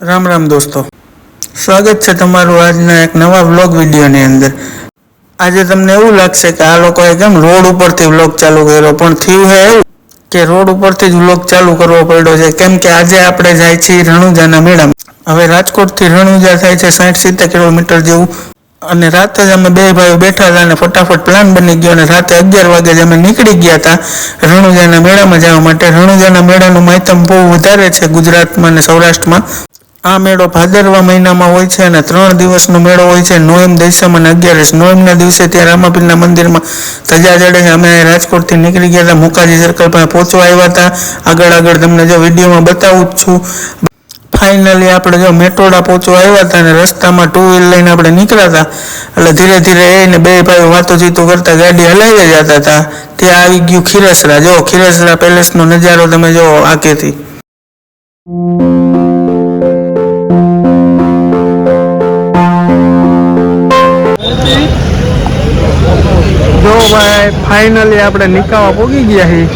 રામ રામ દોસ્તો. સ્વાગત છે તમારું આજના એક નવા વ્લોગ વિડીયોની અંદર. આજે તમને એવું લાગશે કે આ લોકોએ કેમ રોડ ઉપરથી વ્લોગ ચાલુ કર્યો, પણ થયું હે એવું? કે રોડ ઉપરથી જ વ્લોગ ચાલુ કરવો પડ્યો છે? કેમ કે આજે આપણે જાય છીએ રણુજાના મેળામાં. હવે રાજકોટથી રણુજા થાય છે સાઠ સિત્તેર કિલોમીટર જેવું. અને રાતે જ અમે બે ભાઈઓ બેઠા હતા અને ફટાફટ પ્લાન બની ગયો અને રાતે અગિયાર વાગે જ અમે નીકળી ગયા હતા રણુજાના મેળામાં જવા માટે. રણુજાના મેળાનું માહિતમ બહુ વધારે છે ગુજરાતમાં અને સૌરાષ્ટ્રમાં. આ મેળો ભાદરવા મહિનામાં હોય છે અને ત્રણ દિવસનો મેળો હોય છે. નોએમ, દસમ અને અગિયારસ. નોએમના દિવસે ત્યાં રામાપીરના મંદિરમાં ધજા ચડે છે. અમે રાજકોટથી નીકળી ગયા હતા. મુકાજી સર્કલ પાસે પહોંચવા આવ્યા હતા. આગળ આગળ તમને જો વિડીયોમાં બતાવું જ છું. ફાઇનલી આપણે જો મેટોડા પહોંચવા આવ્યા હતા અને રસ્તામાં ટુ વ્હીલ લઈને આપણે નીકળ્યા હતા. એટલે ધીરે ધીરે એને બે ભાઈઓ વાતો ચીતો કરતા ગાડી હલાવી જતા હતા. ત્યાં આવી ગયું ખીરસરા. જો ખીરસરા પેલેસનો નજારો તમે જો આખેથી જો ભાઈ ફાઇનલી આપણે નિકાવા પોગી ગયા છીએ.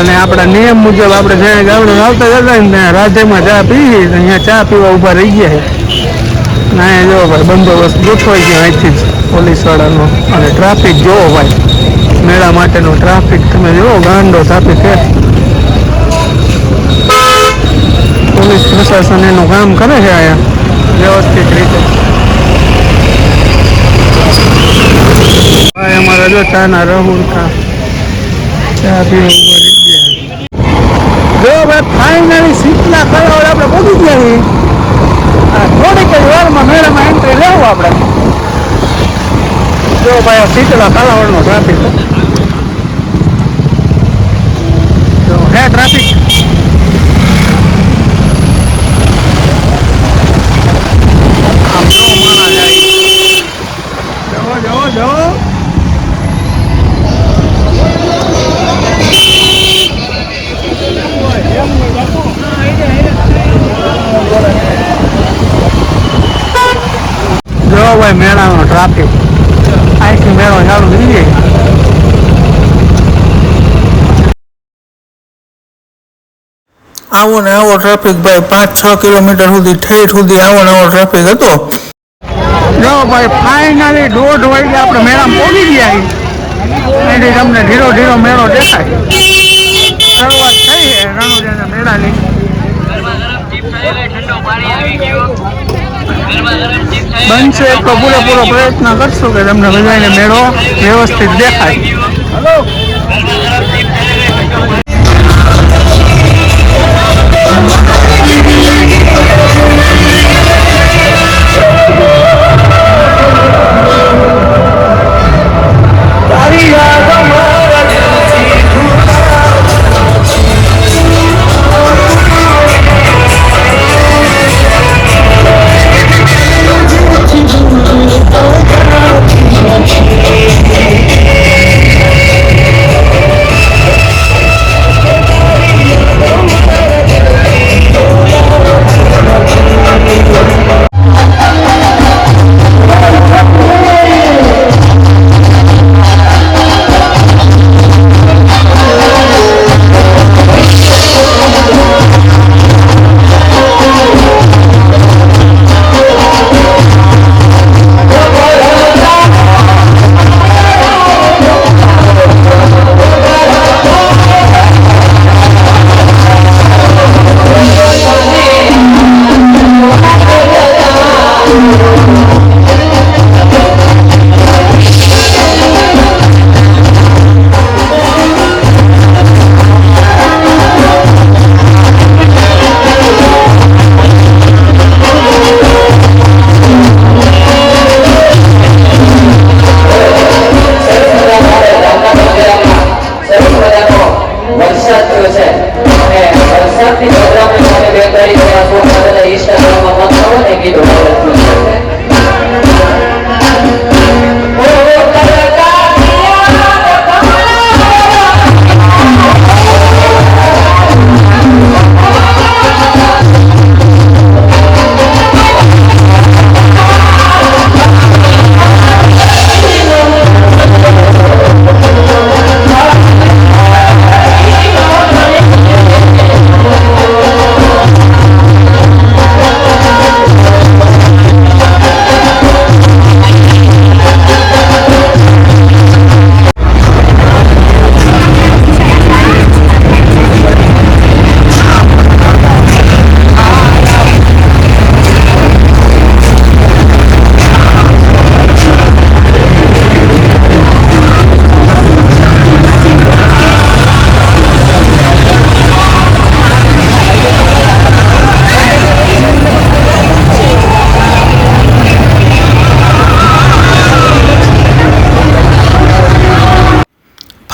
અને આપણા નિયમ મુજબ આપણે જે ગામડું આવતા જતા ને રાજ્યમાં ચા પીવી અહીંયા ચા પીવા ઊભા રહી ગયા છે. ના જો ભાઈ, બંદોબસ્ત ગોઠવાઈ ગયો અહીંથી જ પોલીસવાળાનો. અને ટ્રાફિક જોવો ભાઈ, મેળા માટેનો ટ્રાફિક તમે જુઓ ગાંડો ટ્રાફિક છે પોલીસ પ્રશાસન એનું કામ કરે છે અહીંયા વ્યવસ્થિત રીતે ભાઈ અમારા જો ચાના રહુલ કા ચા પીવા ઊભા રહી ગયા. જો ભાઈ ફાઇનલી શીતલા કલાવડ આપણે પહોંચી ગયા છીએ. થોડીક જ વારમાં મેળામાં એન્ટ્રી લેવું આપણે. જો ભાઈ આ શીતળા કાલાવડનો ટ્રાફિક હે ટ્રાફિક આમ જો માણા જાય જવો જવો જવો જો ભાઈ મેળાનો ટ્રાફિક અહીંથી મેળો ચાલુ થઈ જાય આવો ને આવો ટ્રાફિક ભાઈ પાંચ છ કિલોમીટર સુધી ઠેઠ સુધી આવો ને આવો ટ્રાફિક હતો. જો ભાઈ ફાઇનલી દોઢ વાગે આપણે મેળામાં પહોંચી ગયા એટલે એથી તમને ધીરો ધીરો મેળો દેખાય. શરૂઆત થઈ છે રણુજાના મેળાની. બનશે તો પૂરેપૂરો પ્રયત્ન કરશું કે તમને બધાને મેળો વ્યવસ્થિત દેખાય.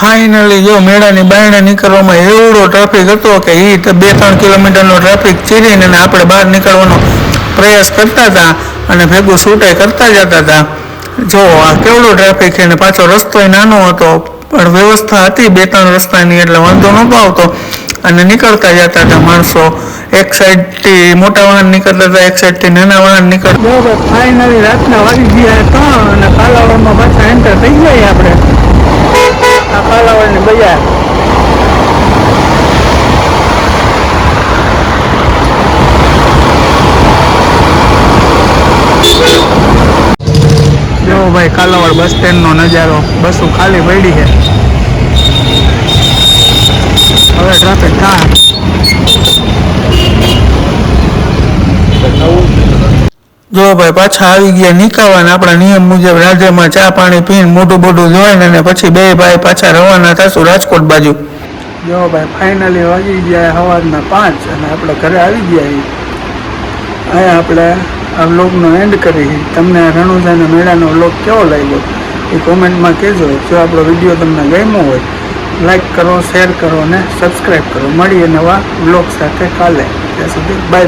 ફાઇનલી જો મેળાની બારણે નીકળવામાં એવડો ટ્રાફિક હતો કે એ બે ત્રણ કિલોમીટરનો ટ્રાફિક ચીરીને આપણે બહાર નીકળવાનો પ્રયાસ કરતા હતા અને ભેગું શૂટાઈ કરતા જતા હતા. જો આ કેવડો ટ્રાફિક છે અને પાછો રસ્તોય નાનો હતો, પણ વ્યવસ્થા હતી બે ત્રણ રસ્તાની એટલે વાંધો નહોતો આવતો અને નીકળતા જતા હતા માણસો. એક સાઈડથી મોટા વાહન નીકળતા હતા, એક સાઈડથી નાના વાહન નીકળતા ફાઇનલી રાતના વાગી ગયા ત્રણ અને કાલાવડમાં પાછા એન્ટર થઈ ગયા આપણે આ કાલાવડની બજાર જો ભાઈ કાલાવડ બસ સ્ટેન્ડનો નજારો બસો ખાલી પડી છે? હવે ટ્રાફિક થાય. જો ભાઈ પાછા આવી ગયા નીકળવાના આપણા નિયમ મુજબ રાજ્યમાં ચા પાણી પીને મોટું મોટું જોઈને અને પછી બે ભાઈ પાછા રવાના થશું રાજકોટ બાજુ. જો ભાઈ ફાઇનલી વાગી ગયા સવારના પાંચ અને આપણે ઘરે આવી ગયા અહીંયા આપણે આ વ્લોગનો એન્ડ કરી. તમને રણુજાના મેળાનો વ્લોગ કેવો લાગ્યો? એ કોમેન્ટમાં કહેજો. જો આપણો વીડિયો તમને ગમ્યો હોય લાઈક કરો શેર કરો અને સબસ્ક્રાઈબ કરો. મળીએ નવા વ્લોગ સાથે કાલે. ત્યાં સુધી બાય બાય